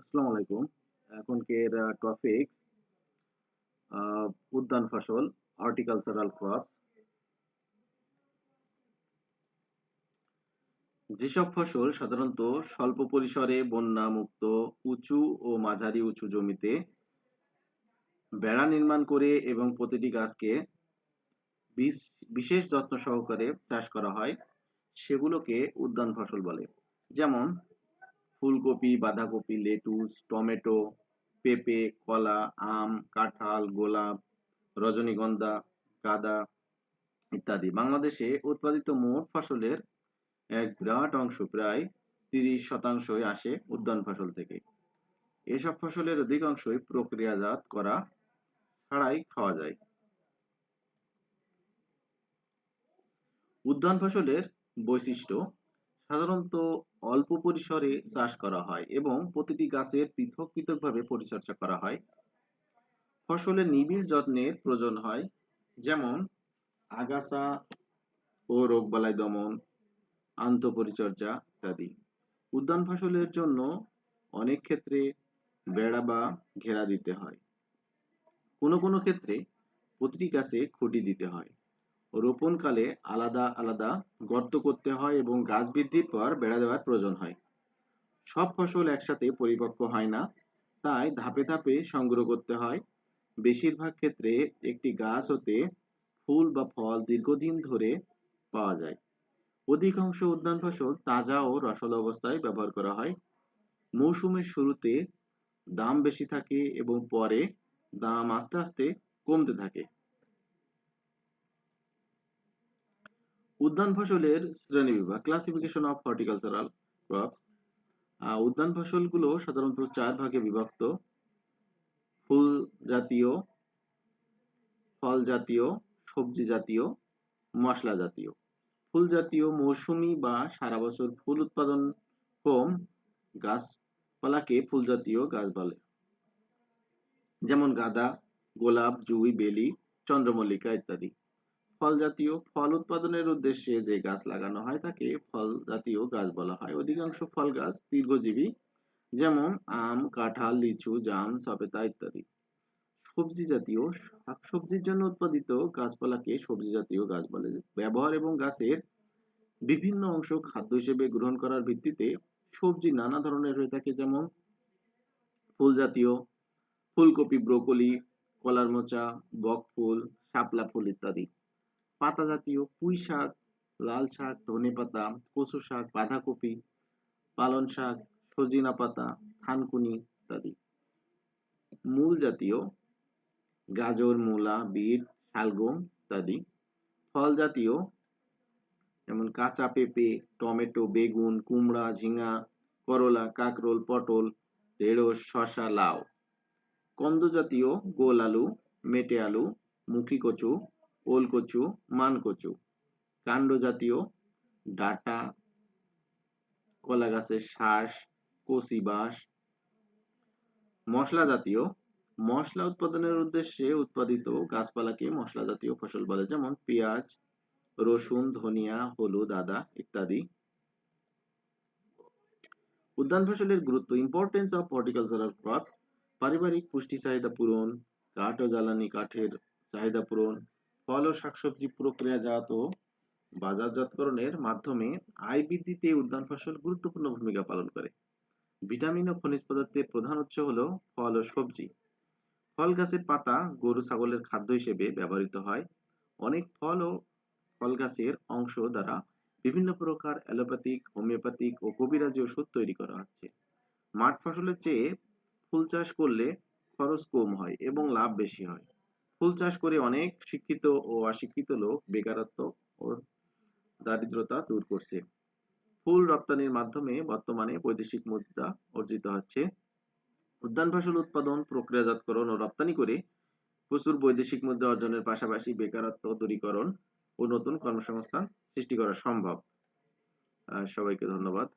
আসসালামু আলাইকুম। এখনকের টপিক উদ্যান ফসল হর্টিকালচারাল ক্রপস যেসব ফসল সাধারণত স্বল্প পরিসরে বন্যা মুক্ত, উঁচু ও মাঝারি উঁচু জমিতে বেড়া নির্মাণ করে এবং প্রতিটি গাছকে বিশেষ যত্ন সহকারে চাষ করা হয়, সেগুলোকে উদ্যান ফসল বলে। যেমন ফুলকপি, বাঁধাকপি, লেটুস, টমেটো, পেঁপে, কলা, আম, কাঁঠাল, গোলাপ, রজনীগন্ধা, গাঁদা ইত্যাদি। বাংলাদেশে উৎপাদিত মোট ফসলের এক বিরাট অংশ প্রায় তিরিশ শতাংশই আসে উদ্যান ফসল থেকে। এসব ফসলের অধিকাংশই প্রক্রিয়াজাত করা ছাড়াই খাওয়া যায়। উদ্যান ফসলের বৈশিষ্ট্য সাধারণত অল্প পরিসরে চাষ করা হয় এবং প্রতিটি গাছের পৃথক পৃথকভাবে পরিচর্যা করা হয়। ফসলের নিবিড় যত্নের প্রয়োজন হয়, যেমন আগাছা ও রোগবালাই দমন, আন্তঃপরিচর্যা ইত্যাদি। উদ্যান ফসলের জন্য অনেক ক্ষেত্রে বেড়া বা ঘেরা দিতে হয়। কোনো কোনো ক্ষেত্রে প্রতিটি গাছে খুঁটি দিতে হয়। রোপণকালে আলাদা আলাদা গর্ত করতে হয় এবং গাছ বৃদ্ধির পর বেড়া দেওয়ার প্রয়োজন হয়। সব ফসল একসাথে পরিপক্ক হয় না, তাই ধাপে ধাপে সংগ্রহ করতে হয়। বেশিরভাগ ক্ষেত্রে একটি গাছ হতে ফুল বা ফল দীর্ঘদিন ধরে পাওয়া যায়। অধিকাংশ উদ্যান ফসল তাজা ও রসাল অবস্থায় ব্যবহার করা হয়। মৌসুমের শুরুতে দাম বেশি থাকে এবং পরে দাম আস্তে আস্তে কমতে থাকে। উদ্যান ফসলের শ্রেণীবিভাগ ক্লাসিফিকেশন অফ হর্টিকালচারাল ক্রপস উদ্যান ফসলগুলো সাধারণত চার ভাগে বিভক্ত। ফুল জাতীয়, ফল জাতীয়, সবজি জাতীয়, মশলা জাতীয়। ফুল জাতীয় মৌসুমি বা সারা বছর ফুল উৎপাদন কম গাছপালাকে ফুল জাতীয় গাছ বলে। যেমন গাঁদা, গোলাপ, জুই, বেলি, চন্দ্রমল্লিকা ইত্যাদি। ফল জাতীয় ফল উৎপাদনের উদ্দেশ্যে যে গাছ লাগানো হয় তাকে ফল জাতীয় গাছ বলা হয়। অধিকাংশ ফল গাছ দীর্ঘজীবী, যেমন আম, কাঁঠাল, লিচু, জাম, সবেতা ইত্যাদি। সবজি জাতীয় শাকসবজির জন্য উৎপাদিত গাছপালাকে সবজি জাতীয় গাছ বলে। ব্যবহার এবং গাছের বিভিন্ন অংশ খাদ্য হিসেবে গ্রহণ করার ভিত্তিতে সবজি নানা ধরনের হয়ে থাকে, যেমন ফুল জাতীয় ফুলকপি, ব্রোকলি, কলার মোচা বক ফুল শাপলা ফুল ইত্যাদি। পাতা জাতীয় পুঁই শাক, লাল শাক, ধনে পাতা কচু শাক, বাঁধাকপি পালন শাক, সজিনা পাতা, থানকুনি ইত্যাদি। মূল জাতীয় গাজর, মূলা, বিট, শালগম ইত্যাদি। ফল জাতীয় যেমন কাঁচা পেঁপে, টমেটো, বেগুন, কুমড়া, ঝিঙা, করলা, কাকরোল, পটল, ঢেঁড়স, শসা, লাউ। কন্দ জাতীয় গোল আলু, মেটে আলু, মুখী কচু ওলকচু মানকচু কাণ্ড জাতীয় ডাটা, কলা গাছের শ্বাস কচি বাঁশ। মশলা জাতীয়, মশলা উৎপাদনের উদ্দেশ্যে উৎপাদিত গাছপালাকে মশলা জাতীয় ফসল বলে, যেমন পেঁয়াজ, রসুন, ধনিয়া, হলুদ, আদা ইত্যাদি। উদ্যান ফসলের গুরুত্ব ইম্পর্টেন্স অফ হর্টিকালচারাল ক্রপস পারিবারিক পুষ্টি চাহিদা পূরণ, কাঠ ও জ্বালানি কাঠের চাহিদা পূরণ ফল ও শাকসবজি প্রক্রিয়াজাত ও বাজারজাতকরণের মাধ্যমে আয় বৃদ্ধিতে উদ্যান ফসল গুরুত্বপূর্ণ ভূমিকা পালন করে। ভিটামিন ও খনিজ পদার্থের প্রধান উৎস হল ফল ও সবজি। ফল গাছের পাতা গরু, ছাগলের খাদ্য হিসেবে ব্যবহৃত হয়। অনেক ফল ও ফল গাছের অংশ দ্বারা বিভিন্ন প্রকার অ্যালোপ্যাথিক, হোমিওপ্যাথিক ও কবিরাজি ওষুধ তৈরি করা হচ্ছে। মাঠ ফসলের চেয়ে ফুল চাষ করলে খরচ কম হয় এবং লাভ বেশি হয়। ফুল চাষ করে অনেক শিক্ষিত ও অশিক্ষিত লোক বেকারত্ব ও দারিদ্রতা দূর করছে। ফুল রপ্তানির মাধ্যমে বর্তমানে বৈদেশিক মুদ্রা অর্জিত হচ্ছে। উদ্যান ফসল উৎপাদন প্রক্রিয়াজাতকরণ ও রপ্তানি করে প্রচুর বৈদেশিক মুদ্রা অর্জনের পাশাপাশি বেকারত্ব দূরীকরণ ও নতুন কর্মসংস্থান সৃষ্টি করা সম্ভব। সবাইকে ধন্যবাদ।